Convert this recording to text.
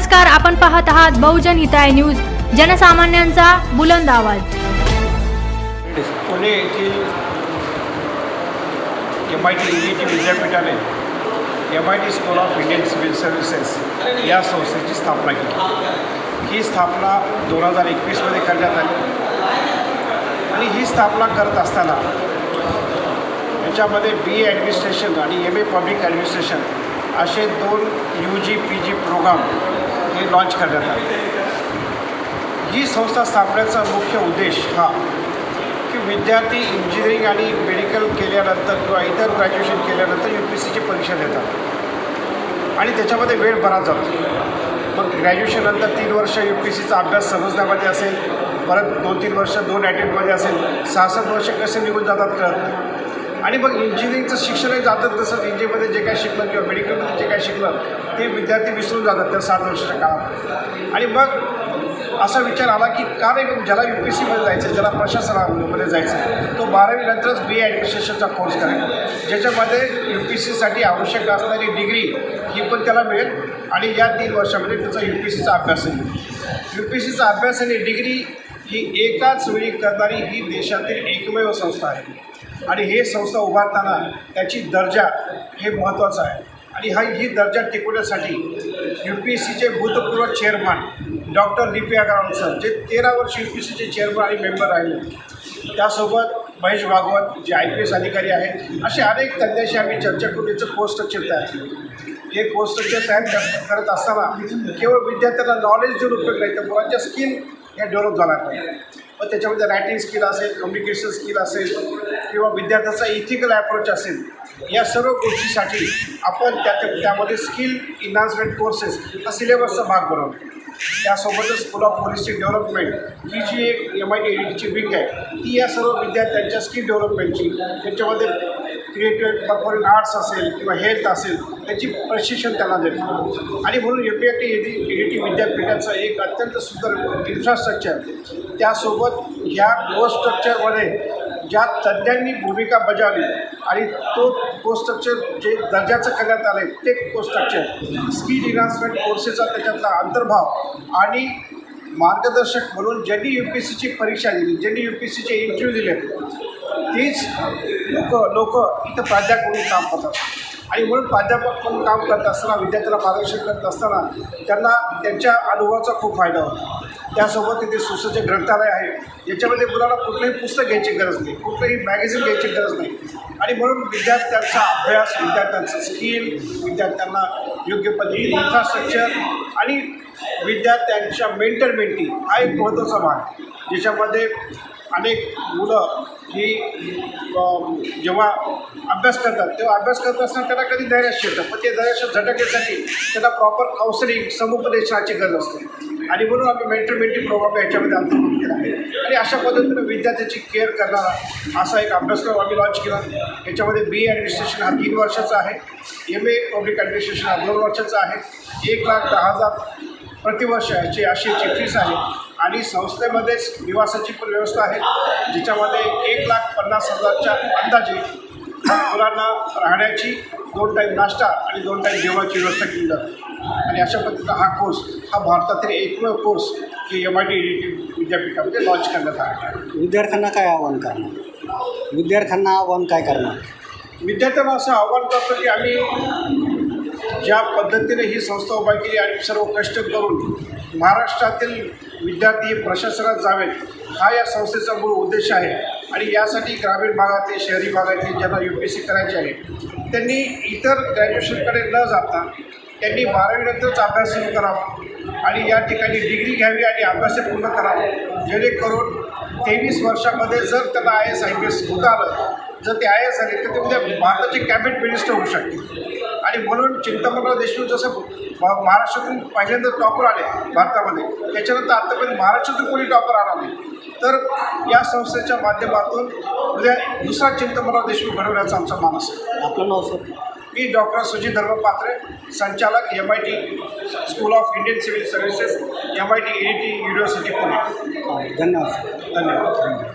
नमस्कार आपण पाहत आहात बहुजन हिताय न्यूज. जनसामान्यांचा बुलंद आवाज. पुणे येथील M I T E T विद्यापीठाने M I T school of Indian civil services या संस्थेची स्थापना केली. ही स्थापना दोन हजार एकवीसमध्ये करण्यात आली. आणि ही स्थापना करत असताना याच्यामध्ये बी ए ॲडमिनिस्ट्रेशन आणि एम ए पब्लिक ॲडमिनिस्ट्रेशन असे दोन U G P G programme हे लॉन्च करण्यात आले. ही संस्था स्थापण्याचा मुख्य उद्देश हा की विद्यार्थी इंजिनिअरिंग आणि मेडिकल केल्यानंतर किंवा इतर ग्रॅज्युएशन केल्यानंतर यू पी सीची परीक्षा देतात. आणि त्याच्यामध्ये वेळ बराच जातो. मग ग्रॅज्युएशननंतर तीन वर्ष यू पी सीचा अभ्यास समजण्यामध्ये असेल परत दोन तीन वर्ष दोन ॲटेम्प्टमध्ये असेल सहा सात वर्ष कसे निघून जातात कळत आणि मग इंजिनिअरिंगचं शिक्षणही जातं तसंच इंजिनिअरमध्ये जे काय शिकलं किंवा मेडिकलमध्ये जे काय शिकलं ते विद्यार्थी विसरून जातात त्या सात वर्षाच्या काळात आणि मग असा विचार आला की का नाही मग ज्याला यू पी सीमध्ये जायचं ज्याला प्रशासनामध्ये जायचं तो बारावीनंतरच बी ए ॲडमिनिस्ट्रेशनचा कोर्स करेल. ज्याच्यामध्ये यू पी सीसाठी आवश्यक असणारी डिग्री ही पण त्याला मिळेल आणि या तीन वर्षामध्ये त्याचा यू पी सीचा अभ्यास येईल यू पी सीचा अभ्यास आणि डिग्री ही एकाच वेळी करणारी ही देशातील एकमेव संस्था आहे. आणि हे संस्था उभारताना त्याची दर्जा हे महत्त्वाचं आहे. आणि हा ही दर्जा टिकवण्यासाठी यू पी एस सीचे भूतपूर्व chairman doctor Lipi P Agrawal sir जे तेरा वर्ष यू पी एस सीचे चेअरमन आणि मेंबर राहिले. त्यासोबत महेश भागवत जे आय पी एस अधिकारी आहेत असे अनेक तज्ञांशी आम्ही चर्चा करून याचं कोर्स स्ट्रक्चर तयार केलं. हे कोर्स स्ट्रक्चर तयार करत असताना केवळ विद्यार्थ्यांना नॉलेज देऊन उपयोग नाही तर मुलांच्या स्किल या डेव्हलप झाला पाहिजे मग त्याच्यामध्ये रायटिंग स्किल असेल कम्युनिकेशन स्किल असेल किंवा विद्यार्थ्याचा इथिकल ॲप्रोच असेल या सर्व गोष्टीसाठी आपण त्या त्यामध्ये स्किल इन्हान्समेंट कोर्सेस हा सिलेबसचा भाग बनवतो त्यासोबतच स्कूल ऑफ होलिस्टिक डेव्हलपमेंट ही जी एक एम आय टी एडीची विंग आहे ती या सर्व विद्यार्थ्यांच्या स्किल डेव्हलपमेंटची त्याच्यामध्ये क्रिएटेड परफॉर्मिंग आर्ट्स असेल किंवा हेल्थ असेल त्याची प्रशिक्षण त्यांना देतो आणि म्हणून A P I T AD A T विद्यापीठाचं एक अत्यंत सुंदर इन्फ्रास्ट्रक्चर त्यासोबत ह्या कोर्स स्ट्रक्चरमध्ये ज्या तज्ज्ञांनी भूमिका बजावली आणि तो कोर्स स्ट्रक्चर जे दर्जाचं करण्यात आलं आहे ते कोर्स स्ट्रक्चर स्किल इन्हान्समेंट कोर्सेसचा त्याच्यातला अंतर्भाव आणि मार्गदर्शक म्हणून ज्यांनी यू पी सीची परीक्षा दिली ज्यांनी यू पी सीचे इंटरव्ह्यू दिले तीच लोक लोक इथं प्राध्यापक म्हणून काम करतात. आणि म्हणून प्राध्यापक म्हणून काम करत असताना विद्यार्थ्याला मार्गदर्शन करत असताना त्यांना त्यांच्या अनुभवाचा खूप फायदा होतो. त्यासोबत तिथे सुसज्ज ग्रंथालय आहे. ज्याच्यामध्ये मुलाला कुठलंही पुस्तक घ्यायची गरज नाही कुठलंही मॅगझिन घ्यायची गरज नाही. आणि म्हणून विद्यार्थ्यांचा अभ्यास विद्यार्थ्यांचं स्किल विद्यार्थ्यांना योग्य पद्धतीने इन्फ्रास्ट्रक्चर आणि विद्यार्थ्यांच्या मेंटल मेंटी हा एक महत्त्वाचा भाग आहे. ज्याच्यामध्ये अनेक मुलं ही जेव्हा अभ्यास करतात तेव्हा अभ्यास करत असताना त्यांना कधी धैर्याश येतं पण ते धैर्याश झटकण्यासाठी त्यांना प्रॉपर काउन्सिलिंग समुपदेशनाची गरज असते. आणि म्हणून आम्ही मेंटल मेंटी प्रोग्राम याच्यामध्ये अंतर्भूत केला आहे. आणि अशा पद्धतीनं विद्यार्थ्याची केअर करणारा असा एक अभ्यासक्रम आम्ही लॉन्च केला. याच्यामध्ये बी ए ॲडमिनिस्ट्रेशन हा तीन वर्षाचा आहे. एम ए पब्लिक ॲडमिनिस्ट्रेशन हा दोन वर्षाचा आहे. एक लाख दहा हजार प्रतिवर्ष याची अशी याची फीस आहे आणि संस्थेमध्येच निवासाची पण व्यवस्था आहे ज्याच्यामध्ये एक लाख पन्नास हजारच्या अंदाजे मुलांना राहण्याची दोन टाईम नाश्ता आणि दोन टाईम जेवणाची व्यवस्था केली जाते. आणि अशा पद्धतीचा हा कोर्स हा भारतातील एकमेव कोर्स की एम आय टी विद्यापीठामध्ये लॉन्च करण्यात आला आहे. विद्यार्थ्यांना काय आव्हान करणार? विद्यार्थ्यांना आव्हान काय करणार? विद्यार्थ्यांना असं आव्हान करतो की आम्ही ज्या पद्धतीने ही संस्था उभा केली आणि सर्व कष्ट करून महाराष्ट्रातील विद्यार्थी प्रशासनात जावेत हा या संस्थेचा मूळ उद्देश आहे. आणि यासाठी ग्रामीण भागातील शहरी भागातील ज्यांना यू पी एस सी करायचे आहे त्यांनी इतर ग्रॅज्युएशनकडे न जाता त्यांनी बारावीनंतरच अभ्यास सुरू करावा आणि या ठिकाणी डिग्री घ्यावी आणि अभ्यास पूर्ण करावा. जेणेकरून तेवीस वर्षामध्ये जर त्यांना I S I P S होत आलं जर ते आय एस आले तर ते उद्या भारताचे कॅबिनेट मिनिस्टर होऊ शकतील. आणि म्हणून चिंतामणराव देशमुख जसं महा- महाराष्ट्रातून पहिल्यांदा टॉपर आले भारतामध्ये त्याच्यानंतर आतापर्यंत महाराष्ट्रातून कोणी टॉपर आला नाही. तर या संस्थेच्या माध्यमातून उद्या दुसरा चिंतामणराव देशमुख घडवण्याचा आमचा मानस आहे. आपलं नाव सर? मी डॉक्टर सुजित धर्म पात्रे संचालक M I T school of Indian civil services M I T A T university Pune. हा, धन्यवाद धन्यवाद.